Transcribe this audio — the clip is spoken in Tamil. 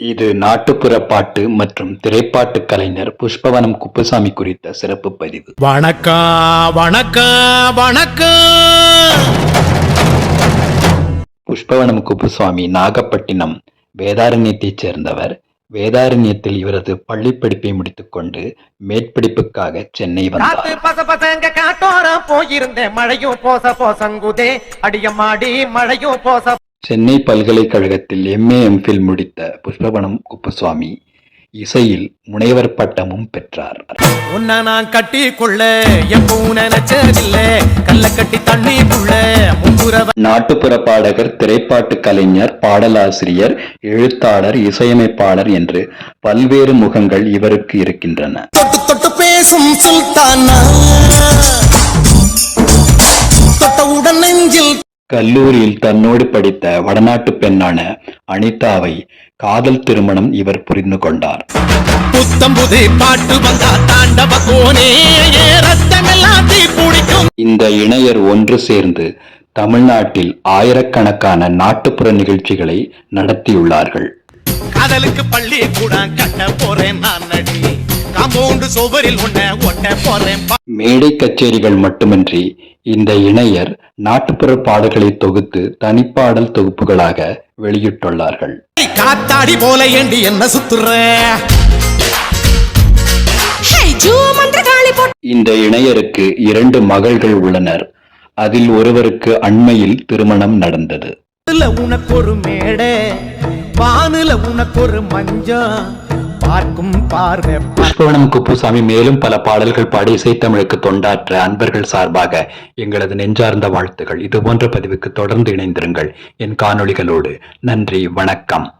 இது நாட்டுப்புற பாட்டு மற்றும் திரைப்பாட்டு கலைஞர் புஷ்பவனம் குப்புசாமி குறித்த சிறப்பு பதிவு. வணக்கம் வணக்கம் வணக்கம் புஷ்பவனம் குப்புசுவாமி நாகப்பட்டினம் வேதாரண்யத்தைச் சேர்ந்தவர். வேதாரண்யத்தில் இவரது பள்ளிப்படிப்பை முடித்துக்கொண்டு மேற்படிப்புக்காக சென்னை வந்தார். போயிருந்தேன். மழையும் போச போசங்குதே. அடியம்மாடி மழையும் போச சென்னை பல்கலைக்கழகத்தில் எம்ஏ எம்ஃபில் முடித்த புஷ்பவனம் குப்புசுவாமி இசையில் முனைவர் பட்டமும் பெற்றார். உன்னை நான் கட்டி கொள்ள எப்பவும் நினைச்சதில்ல. கல்ல கட்டி தண்ணிக்குள்ள நாட்டுப்புற பாடகர் திரைப்பாட்டு கலைஞர் பாடலாசிரியர் எழுத்தாளர் இசையமைப்பாளர் என்று பல்வேறு முகங்கள் இவருக்கு இருக்கின்றன. தொட்டு தொட்டு பேசும் சுல்தானா? கல்லூரியில் தன்னோடு படித்த வடநாட்டு பெண்ணான அனிதாவை காதல் திருமணம் இவர் புரிந்து கொண்டார். இந்த இணையர் ஒன்று சேர்ந்து தமிழ்நாட்டில் ஆயிரக்கணக்கான நாட்டுப்புற நிகழ்ச்சிகளை நடத்தியுள்ளார்கள். காதலுக்கு பள்ளி கூட கட்ட போறேன் நான் நடி காம்பவுண்டு சுவரில் உன்னை ஒட்ட போறேன் மேடை கச்சேரிகள் மட்டுமின்றி இந்த இணையர் நாட்டுப்புற பாடல்களை தொகுத்து தனிப்பாடல் தொகுப்புகளாக வெளியிட்டுள்ளார்கள். காத்தாடி போல ஏண்டி என்ன சுத்துற? இந்த இணையருக்கு இரண்டு மகள்கள் உள்ளனர். அதில் ஒருவருக்கு அண்மையில் திருமணம் நடந்தது. உனக்கு ஒரு மேடை வானுல உனக்கு ஒரு மஞ்சம் பார்க்கும் பார்வை புஷ்பவனம் குப்புசாமி மேலும் பல பாடல்கள் பாடி இசைத்தமிழுக்கு தொண்டாற்ற அன்பர்கள் சார்பாக எங்களது நெஞ்சார்ந்த வாழ்த்துகள். இது போன்ற பதிவுக்கு தொடர்ந்து இணைந்திருங்கள். என் காணொளிகளோடு நன்றி வணக்கம்.